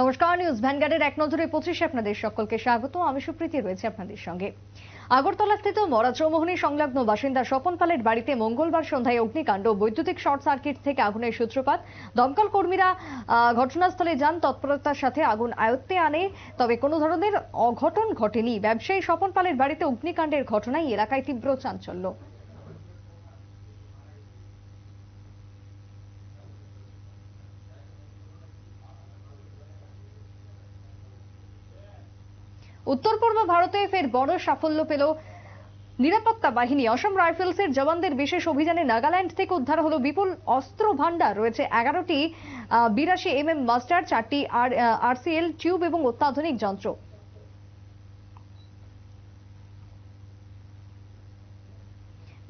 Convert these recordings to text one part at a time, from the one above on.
নমস্কার, নিউজ ভ্যানগার্ডের এক নজরে পঁচিশে আপনাদের সকলকে স্বাগত। আমি সুপ্রীতি, রয়েছে আপনাদের সঙ্গে। আগরতলা স্থিত মরা চৌমোহনী সংলগ্ন বাসিন্দা স্বপন পালের বাড়িতে মঙ্গলবার সন্ধ্যায় অগ্নিকাণ্ড, বৈদ্যুতিক শর্ট সার্কিট থেকে আগুনের সূত্রপাত। দমকল কর্মীরা ঘটনাস্থলে যান, তৎপরতার সাথে আগুন আয়ত্তে আনে। তবে কোনো ধরনের অঘটন ঘটেনি। ব্যবসায়ী স্বপন পালের বাড়িতে অগ্নিকাণ্ডের ঘটনায় এলাকায় তীব্র চাঞ্চল্য। উত্তর পূর্ব ভারতে ফের বড় সাফল্য পেল নিরাপত্তা বাহিনী। অসম রাইফেলসের জওয়ানদের বিশেষ অভিযানে নাগাল্যান্ড থেকে উদ্ধার হলো বিপুল অস্ত্র ভান্ডার রয়েছে এগারোটি বিরাশি এম এম মাস্টার, চারটি আর আরসিএল টিউব এবং অত্যাধুনিক যন্ত্র।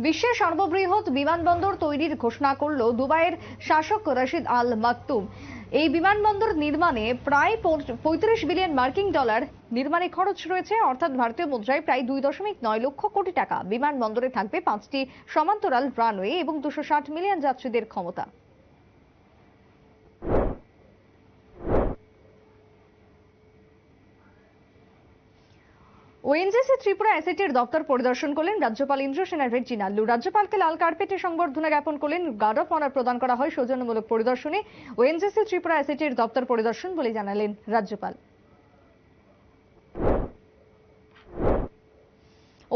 বিশ্বের সর্ববৃহৎ বিমানবন্দর তৈরির ঘোষণা করল দুবাইয়ের শাসক রশিদ আল মাকতুম এই বিমানবন্দর নির্মাণে প্রায় পঁয়ত্রিশ বিলিয়ন মার্কিন ডলার নির্মাণে খরচ রয়েছে। অর্থাৎ ভারতীয় মুদ্রায় প্রায় দুই দশমিক নয় লক্ষ কোটি টাকা। বিমানবন্দরে থাকবে পাঁচটি সমান্তরাল রানওয়ে এবং দুশো মিলিয়ন যাত্রীদের ক্ষমতা। ওএনজিসি ত্রিপুরা অ্যাসেটের দপ্তর পরিদর্শন করলেন রাজ্যপাল ইন্দ্রসেনা রেড্ডি নাল্লু রাজ্যপালকে লাল কার্পেটে সংবর্ধনা জ্ঞাপন করলেন গার্ড অফ অনার প্রদান করা হয় সৌজন্যমূলক পরিদর্শনে। ওএনজিসি ত্রিপুরা অ্যাসেটের দপ্তর পরিদর্শন বলে জানালেন রাজ্যপাল।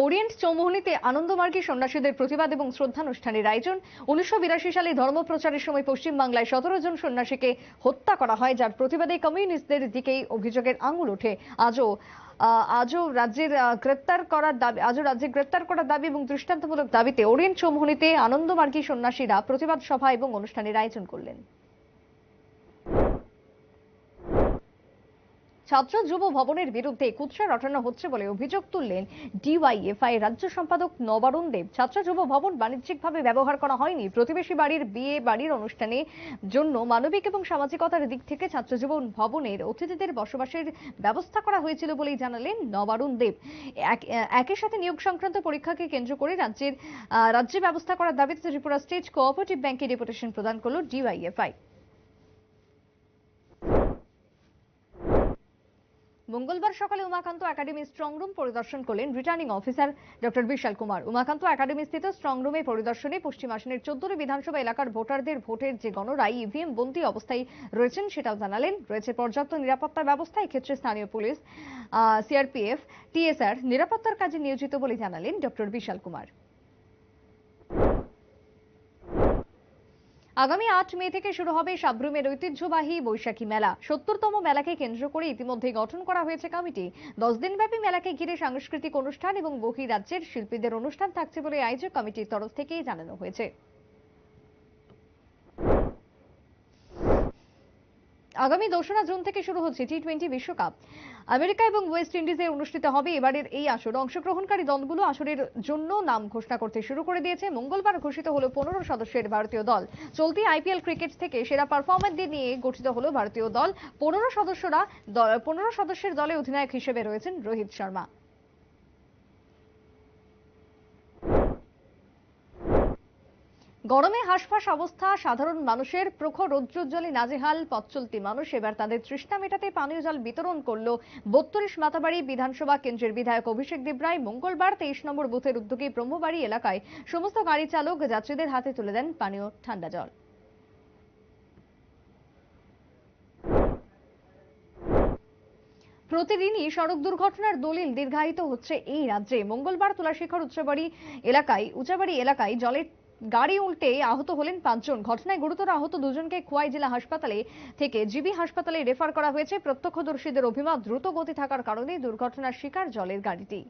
ওরিয়েন্ট চৌমোহনীতে আনন্দমার্গী সন্ন্যাসীদের প্রতিবাদ এবং শ্রদ্ধানুষ্ঠানের আয়োজন উনিশশো বিরাশি সালে ধর্মপ্রচারের সময় পশ্চিমবাংলায় সতেরো জন সন্ন্যাসীকে হত্যা করা হয়, যার প্রতিবাদে কমিউনিস্টদের দিকেই অভিযোগের আঙুল ওঠে। আজও আজও রাজ্যের গ্রেপ্তার করার দাবি, আজও রাজ্যে গ্রেপ্তার করার দাবি এবং দৃষ্টান্তমূলক দাবিতে ওরিয়েন্ট চৌমোহনীতে আনন্দমার্গী সন্ন্যাসীরা প্রতিবাদ সভা এবং অনুষ্ঠানের আয়োজন করলেন। ছাত্র যুব ভবনের বিরুদ্ধে কুৎসা রটানো হচ্ছে বলে অভিযোগ তুললেন ডিওয়াইএফআই রাজ্য সম্পাদক নবারুণ দেব। ছাত্র যুব ভবন বাণিজ্যিকভাবে ব্যবহার করা হয়নি। প্রতিবেশী বাড়ির বিয়ে বাড়ির অনুষ্ঠানে জন্য মানবিক এবং সামাজিকতার দিক থেকে ছাত্র যুব ভবনের অতিথিদের বসবাসের ব্যবস্থা করা হয়েছিল বলেই জানালেন নবারুণ দেব। এক- একই সাথে নিয়োগ সংক্রান্ত পরীক্ষাকে কেন্দ্র করে রাজ্যের রাজ্যে ব্যবস্থা করার দাবিতে ত্রিপুরা স্টেট কোঅপারেটিভ ব্যাংকে ডেপুটেশন প্রদান করল ডিওয়াইএফআই। মঙ্গলবার সকালে উমাকান্ত একাডেমি স্ট্রং রুম পরিদর্শন করলেন returning officer doctor Vishal Kumar. Umakanta academy স্থিত স্ট্রং রুমে পরিদর্শনে পশ্চিম আসনের চোদ্দটি বিধানসভা এলাকার ভোটারদের ভোটের যে গণরায় ইভিএম বন্দী অবস্থায় রয়েছেন সেটাও জানালেন। রয়েছে পর্যাপ্ত নিরাপত্তা ব্যবস্থা, এক্ষেত্রে স্থানীয় পুলিশ সিআরপিএফ টিএসআর নিরাপত্তার কাজে নিয়োজিত বলে জানালেন ডক্টর বিশাল কুমার। আগামী আট মে থেকে শুরু হবে সাব্রুমের ঐতিহ্যবাহী বৈশাখী মেলা। সত্তরতম মেলাকে কেন্দ্র করে ইতিমধ্যে গঠন করা হয়েছে কমিটি। দশ দিনব্যাপী মেলাকে ঘিরে সাংস্কৃতিক অনুষ্ঠান এবং বহি রাজ্যের শিল্পীদের অনুষ্ঠান থাকছে বলে আয়োজক কমিটির তরফ থেকেই জানানো হয়েছে। আগামী দোসরা জুন থেকে শুরু হচ্ছে টি টোয়েন্টি বিশ্বকাপ। আমেরিকা এবং ওয়েস্ট ইন্ডিজে অনুষ্ঠিত হবে এবারের এই আসর। অংশগ্রহণকারী দলগুলো আসরের জন্য নাম ঘোষণা করতে শুরু করে দিয়েছে। মঙ্গলবার ঘোষিত হল পনেরো সদস্যের ভারতীয় দল। চলতি আইপিএল ক্রিকেট থেকে সেরা পারফরমেন্স নিয়ে গঠিত হল ভারতীয় দল। পনেরো সদস্যরা পনেরো সদস্যের দলে অধিনায়ক হিসেবে রয়েছেন রোহিত শর্মা। গরমে হাঁসফাঁস অবস্থা, সাধারণ মানুষের প্রখর রৌদ্রোজ্জ্বলে নাজেহাল, পথচলতি মানুষ এবার তাদের তৃষ্ণা মেটাতে পানীয় জল বিতরণ করল বত্রিশ মাতাবাড়ি বিধানসভা কেন্দ্রের বিধায়ক অভিষেক দেবরায়। মঙ্গলবার তেইশ নম্বর বুথের উদ্যোগে ব্রহ্মবাড়ি এলাকায় সমস্ত গাড়ি চালক, যাত্রীদের হাতে তুলে দেন পানীয় ঠান্ডা জল। প্রতিদিনই সড়ক দুর্ঘটনার দলিল দীর্ঘায়িত হচ্ছে এই রাজ্যে। মঙ্গলবার তুলাশেখর উচ্চবাড়ি এলাকায় উচাবাড়ি এলাকায় জলের গাড়ি উল্টে আহত হলেন পাঁচজন। ঘটনায় গুরুতর আহত দুজনকে খোয়াই জেলা হাসপাতালে থেকে জিবি হাসপাতালে রেফার করা হয়েছে। প্রত্যক্ষদর্শীদের অভিমত, দ্রুত গতি থাকার কারণে দুর্ঘটনার শিকার জলের গাড়িটি।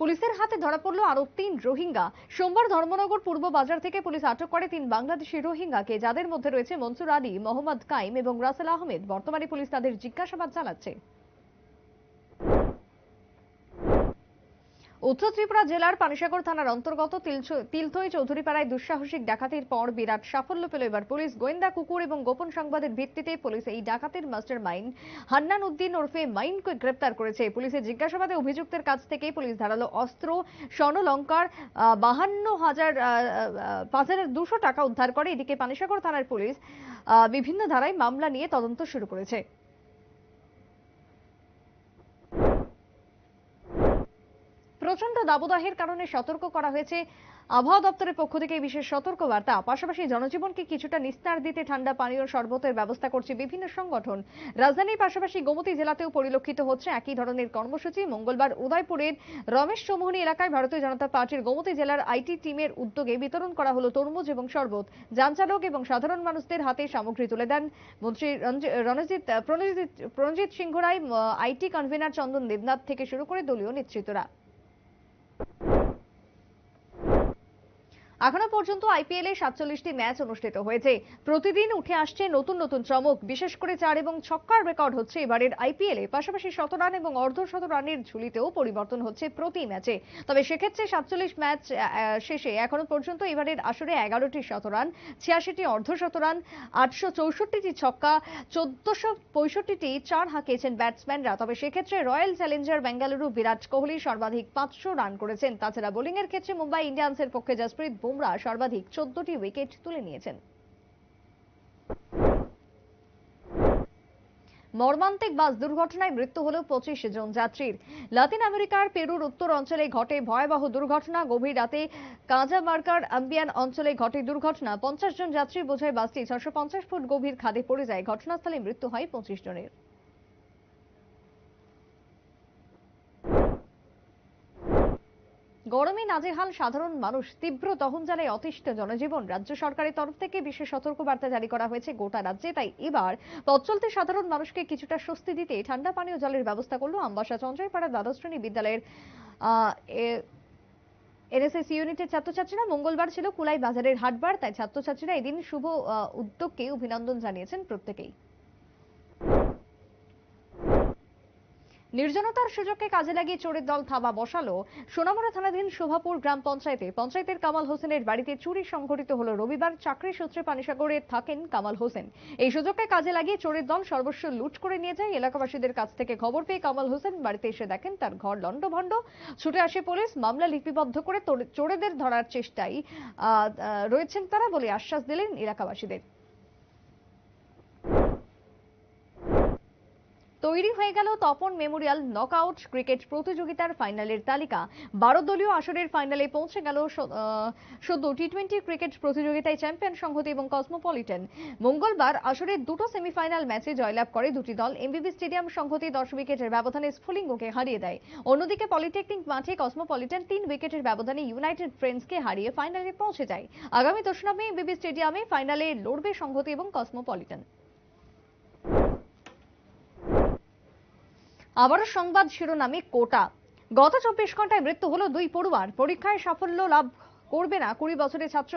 পুলিশের হাতে ধরা পড়ল আরও তিন রোহিঙ্গা। সোমবার ধর্মনগর পূর্ব বাজার থেকে পুলিশ আটক করে তিন বাংলাদেশি রোহিঙ্গাকে, যাদের মধ্যে রয়েছে মনসুর আলী, মোহাম্মদ কাইম এবং রাসেল আহমেদ। বর্তমানে পুলিশ তাদের জিজ্ঞাসাবাদ চালাচ্ছে। উত্তর ত্রিপুরা জেলার পানিসাগর থানার অন্তর্গত তিলথই চৌধুরীপাড়ায় দুঃসাহসিক ডাকাতির পর বিরাট সাফল্য পেল এবার পুলিশ। গোয়েন্দা কুকুর এবং গোপন সংবাদের ভিত্তিতে পুলিশ এই ডাকাতির মাস্টার মাইন্ড হান্নান উদ্দিন ওরফে মাইন্ডকে গ্রেপ্তার করেছে। পুলিশের জিজ্ঞাসাবাদে অভিযুক্তের কাছ থেকে পুলিশ ধারালো অস্ত্র, স্বর্ণলঙ্কার বাহান্ন হাজার পাঁচ হাজার দুশো টাকা উদ্ধার করে। এদিকে পানিসাগর থানার পুলিশ বিভিন্ন ধারায় মামলা নিয়ে তদন্ত শুরু করেছে। প্রচণ্ড দাবদাহের কারণে সতর্ক করা হয়েছে। আবহাওয়া দপ্তরের পক্ষ থেকে এই বিশেষ সতর্ক বার্তা পাশাপাশি জনজীবনকে কিছুটা নিস্তার দিতে ঠান্ডা পানীয় শরবতের ব্যবস্থা করছে বিভিন্ন সংগঠন। রাজধানীর পাশাপাশি গোমতী জেলাতেও পরিলক্ষিত হচ্ছে একই ধরনের কর্মসূচি। মঙ্গলবার উদয়পুরের রমেশ চৌমুহনী এলাকায় ভারতীয় জনতা পার্টির গোমতী জেলার আইটি টিমের উদ্যোগে বিতরণ করা হলো তরমুজ এবং শরবত। যানচালক এবং সাধারণ মানুষদের হাতে সামগ্রী তুলে দেন মন্ত্রী রণজিৎ, প্রণজিৎ প্রণজিৎ সিংহ রায় আইটি কনভেনার চন্দন দেবনাথ থেকে শুরু করে দলীয় নেতৃত্বরা। এখনও পর্যন্ত আইপিএল এ সাতচল্লিশটি ম্যাচ অনুষ্ঠিত হয়েছে। প্রতিদিন উঠে আসছে নতুন নতুন চমক, বিশেষ করে চার এবং ছক্কার রেকর্ড হচ্ছে এবারের আইপিএল এ। পাশাপাশি শত রান এবং অর্ধ শত রানের ঝুলিতেও পরিবর্তন হচ্ছে প্রতি ম্যাচে। তবে সেক্ষেত্রে সাতচল্লিশ ম্যাচ শেষে এখনও পর্যন্ত এবারের আসরে এগারোটি শত রান, ছিয়াশিটি অর্ধ শত রান, আটশো চৌষট্টিটি ছক্কা, চোদ্দশো পঁয়ষট্টিটি চার হাঁকিয়েছেন ব্যাটসম্যানরা। তবে সেক্ষেত্রে রয়্যাল চ্যালেঞ্জার বেঙ্গালুরু বিরাট কোহলি সর্বাধিক পাঁচশো রান করেছেন। তাছাড়া বোলিং এর ক্ষেত্রে মুম্বাই ইন্ডিয়ান্সের পক্ষে জসপ্রীত বুমরা সর্বাধিক চোদ্দটি উইকেট তুলে নিয়েছেন। মর্মান্তিক বাস দুর্ঘটনায় মৃত্যু হল পঁচিশ জন যাত্রীর। লাতিন আমেরিকার পেরুর উত্তর অঞ্চলে ঘটে ভয়াবহ দুর্ঘটনা। গভীর রাতে কাজামার্কার আম্বিয়ান অঞ্চলে ঘটে দুর্ঘটনা। পঞ্চাশ জন যাত্রী বোঝায় বাসটি ছশো ফুট গভীর খাদে পড়ে যায়। ঘটনাস্থলে মৃত্যু হয় পঁচিশ জনের। গরমে নাজেহাল সাধারণ মানুষ। তীব্র দহন জ্বালায় অতিষ্ঠ জনজীবন। রাজ্য সরকারের তরফ থেকে বিশেষ সতর্কবার্তা জারি করা হয়েছে গোটা রাজ্যে। তাই এবার পথ চলতে সাধারণ মানুষকে কিছুটা স্বস্তি দিতে ঠান্ডা পানীয় জলের ব্যবস্থা করল আমবাসা চন্দ্রাইপাড়া দ্বাদশ শ্রেণি বিদ্যালয়ের এনএসএস ইউনিটের ছাত্রছাত্রীরা মঙ্গলবার ছিল কুলাই বাজারের হাটবার। তাই ছাত্রছাত্রীরা এদিন শুভ উদ্যোগকে অভিনন্দন জানিয়েছেন প্রত্যেকেই। নির্জনতার সুযোগকে কাজে লাগিয়ে চোরের দল থাবা বসালো। সোনামুড়া থানাধীন শোভাপুর গ্রাম পঞ্চায়েতে। পঞ্চায়েতের কামাল হোসেনের বাড়িতে চুরি সংঘটিত হলো রবিবার। চাকরি সূত্রে পানিসাগরে থাকেন কামাল হোসেন। এই সুযোগকে কাজে লাগিয়ে চোরের দল সর্বস্ব লুট করে নিয়ে যায়। এলাকাবাসীদের কাছ থেকে খবর পেয়ে কামাল হোসেন বাড়িতে এসে দেখেন তার ঘর লণ্ডভণ্ড। ছুটে আসে পুলিশ, মামলা লিপিবদ্ধ করে চোরেদের ধরার চেষ্টায় রয়েছেন তারা বলে আশ্বাস দিলেন এলাকাবাসীদের। তৈরি হয়ে গেল তপন মেমোরিয়াল নকআউট ক্রিকেট প্রতিযোগিতার ফাইনালের তালিকা। বারো দলীয় আসরের ফাইনালে পৌঁছে গেল সদ্য টি টোয়েন্টি ক্রিকেট প্রতিযোগিতায় চ্যাম্পিয়ন সংহতি এবং কসমোপলিটন। মঙ্গলবার আসরের দুটো সেমিফাইনাল ম্যাচে জয়লাভ করে দুটি দল। এমবিবি স্টেডিয়াম সংহতি দশ উইকেটের ব্যবধানে স্ফুলিঙ্গকে হারিয়ে দেয়। অন্যদিকে পলিটেকনিক মাঠে কসমোপলিটন তিন উইকেটের ব্যবধানে ইউনাইটেড ফ্রেন্ডসকে হারিয়ে ফাইনালে পৌঁছে যায়। আগামী দোসরা মে এমবিবি স্টেডিয়ামে ফাইনালে লড়বে সংহতি এবং কসমোপলিটন। আবারও সংবাদ শিরোনামে কোটা। গত চব্বিশ ঘন্টায় মৃত্যু হলো দুই পড়ুয়ার। পরীক্ষায় সাফল্য লাভ করবে না কুড়ি বছরের ছাত্র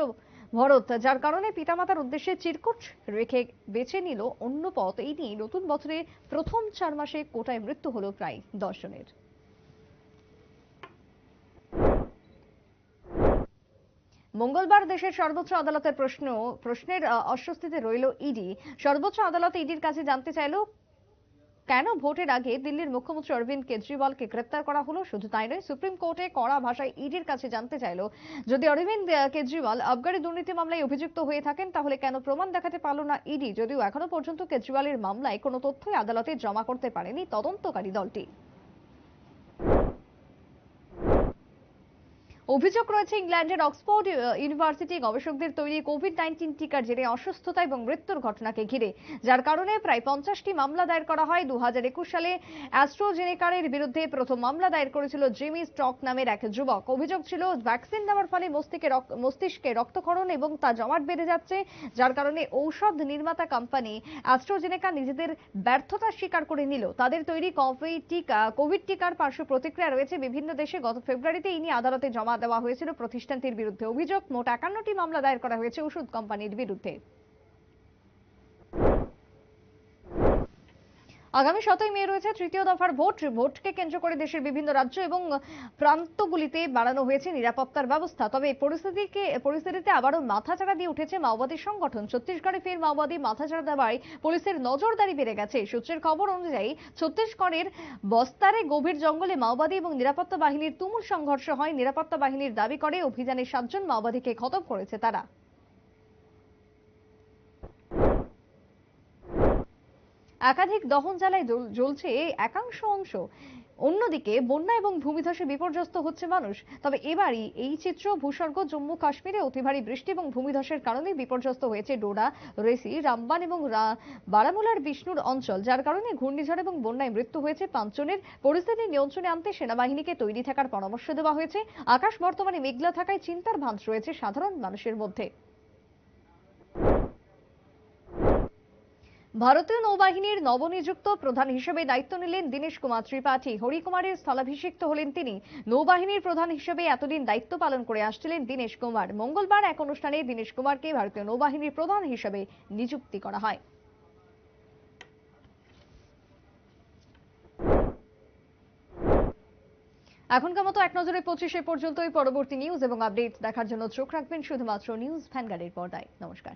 ভরত, যার কারণে পিতামাতার উদ্দেশ্যে চিরকুট রেখে বেছে নিল অন্য পথ। এই নিয়ে নতুন বছরে প্রথম চার মাসে কোটায় মৃত্যু হলো প্রায় দশ জনের। মঙ্গলবার দেশের সর্বোচ্চ আদালতের প্রশ্ন, প্রশ্নের অস্বস্তিতে রইল ইডি। সর্বোচ্চ আদালত ইডির কাছে জানতে চাইল কেন ভোটের আগে দিল্লির মুখ্যমন্ত্রী অরবিন্দ কেজরিওয়ালকে গ্রেপ্তার করা হলো? শুধু তাই নয়, সুপ্রিম কোর্টে কড়া ভাষায় ইডির কাছে জানতে চাইলো, যদি অরবিন্দ কেজরিওয়াল আবগারি দুর্নীতি মামলায় অভিযুক্ত হয়ে থাকেন, তাহলে কেন প্রমাণ দেখাতে পারল না ইডি? যদিও এখনও পর্যন্ত কেজরিওয়ালের মামলায় কোনো তথ্যই আদালতে জমা করতে পারেনি তদন্তকারী দলটি। অভিযোগ রয়েছে ইংল্যান্ডের অক্সফোর্ড ইউনিভার্সিটি গবেষকদের তৈরি কোভিড নাইন্টিন টিকার জেরে অসুস্থতা এবং মৃত্যুর ঘটনাকে ঘিরে। যার কারণে প্রায় পঞ্চাশটি মামলা দায়ের করা হয়। দু হাজার একুশ সালে অ্যাস্ট্রোজেনেকারের বিরুদ্ধে প্রথম মামলা দায়ের করেছিল জিমি স্টক নামের এক যুবক। অভিযোগ ছিল, ভ্যাকসিন নেওয়ার ফলে মস্তিষ্কে মস্তিষ্কে রক্তক্ষরণ এবং তা জমাট বেড়ে যাচ্ছে, যার কারণে ঔষধ নির্মাতা কোম্পানি অ্যাস্ট্রোজেনেকা নিজেদের ব্যর্থতা স্বীকার করে নিল। তাদের তৈরি কোভিড টিকা, কোভিড টিকার পার্শ্ব প্রতিক্রিয়া রয়েছে বিভিন্ন দেশে। গত ফেব্রুয়ারিতে ইনি আদালতে জমা দেওয়া হয়েছিল। প্রতিষ্ঠানটির বিরুদ্ধে অভিযোগ মোট একান্নটি মামলা দায়ের করা হয়েছে ওষুধ কোম্পানির বিরুদ্ধে। আগামী সতই মে রয়েছে তৃতীয় দফার ভোট। ভোটকে কেন্দ্র করে দেশের বিভিন্ন রাজ্য এবং প্রান্তগুলিতে বাড়ানো হয়েছে নিরাপত্তার ব্যবস্থা। তবে এই পরিস্থিতিকে পরিস্থিতিতে আবারও মাথাচাড়া দিয়ে উঠেছে মাওবাদী সংগঠন। ছত্তিশগড়ে ফের মাওবাদী মাথাচাড়া দেওয়ায় পুলিশের নজরদারি বেড়ে গেছে। সূত্রের খবর অনুযায়ী ছত্তিশগড়ের বস্তারে গভীর জঙ্গলে মাওবাদী এবং নিরাপত্তা বাহিনীর তুমুল সংঘর্ষ হয়। নিরাপত্তা বাহিনীর দাবি করে, অভিযানে সাতজন মাওবাদীকে খতম করেছে তারা। একাধিক দহন জ্বালায় জ্বল- জ্বলছে একাংশ অংশ। অন্যদিকে বন্যা এবং ভূমিধসে বিপর্যস্ত হচ্ছে মানুষ। তবে এবারই এই চিত্র ভূস্বর্গ, জম্মু কাশ্মীরে অতি ভারী বৃষ্টি এবং ভূমিধসের কারণে বিপর্যস্ত হয়েছে ডোডা, রেসি, রামবান এবং বারামুলার বিষ্ণুর অঞ্চল, যার কারণে ঘূর্ণিঝড় এবং বন্যায় মৃত্যু হয়েছে পাঁচজনের। পরিস্থিতি নিয়ন্ত্রণে আনতে সেনাবাহিনীকে তৈরি থাকার পরামর্শ দেওয়া হয়েছে। আকাশ বর্তমানে মেঘলা থাকায় চিন্তার ভাঁজ রয়েছে সাধারণ মানুষের মধ্যে। ভারতীয় নৌবাহিনীর নবনিযুক্ত প্রধান হিসেবে দায়িত্ব নিলেন দীনেশ কুমার ত্রিপাঠী। হরিকুমারের স্থলাভিষিক্ত হলেন তিনি। নৌবাহিনীর প্রধান হিসেবে এতদিন দায়িত্ব পালন করে আসছিলেন দীনেশ কুমার। মঙ্গলবার এক অনুষ্ঠানে দীনেশ কুমারকে ভারতীয় নৌবাহিনীর প্রধান হিসেবে নিযুক্তি করা হয়। এখনকার মতো এক নজরে পঁচিশে পর্যন্তই পরবর্তী নিউজ এবং আপডেট দেখার জন্য চোখ রাখবেন শুধুমাত্র নিউজ ভ্যানগার্ডের পর্দায়। নমস্কার।